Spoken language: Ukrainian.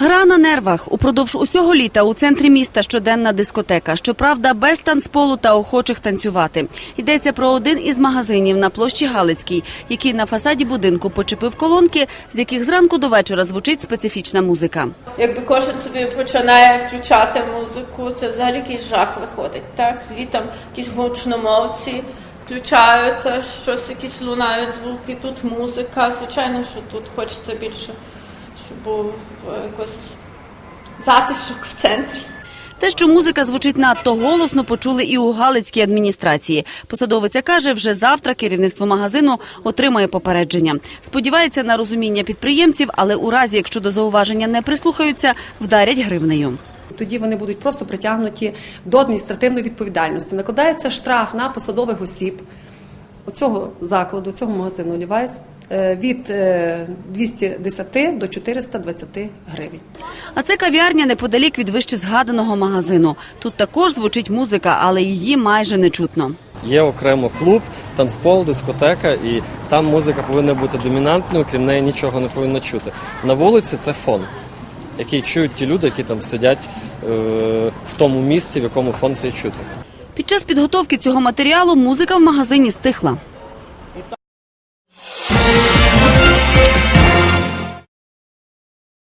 Гра на нервах. Упродовж усього літа у центрі міста щоденна дискотека. Щоправда, без танцполу та охочих танцювати. Йдеться про один із магазинів на площі Галицькій, який на фасаді будинку почепив колонки, з яких зранку до вечора звучить специфічна музика. Якби кожен собі починає включати музику, це взагалі якийсь жах виходить. Так, звітом якісь гучномовці включаються, щось якісь лунають звуки, тут музика. Звичайно, що тут хочеться більше, щоб був е, якось затишок в центрі. Те, що музика звучить надто голосно, почули і у Галицькій адміністрації. Посадовиця каже, вже завтра керівництво магазину отримає попередження. Сподівається на розуміння підприємців, але у разі, якщо до зауваження не прислухаються, вдарять гривнею. Тоді вони будуть просто притягнуті до адміністративної відповідальності. Накладається штраф на посадових осіб цього закладу, цього магазину Лівайс від е, 210 до 420 гривень. А це кав'ярня неподалік від вище згаданого магазину. Тут також звучить музика, але її майже не чутно. Є окремо клуб, танцпол, дискотека, і там музика повинна бути домінантною, крім неї нічого не повинно чути. На вулиці це фон, який чують ті люди, які там сидять е, в тому місці, в якому фон цей чути. Під час підготовки цього матеріалу музика в магазині стихла.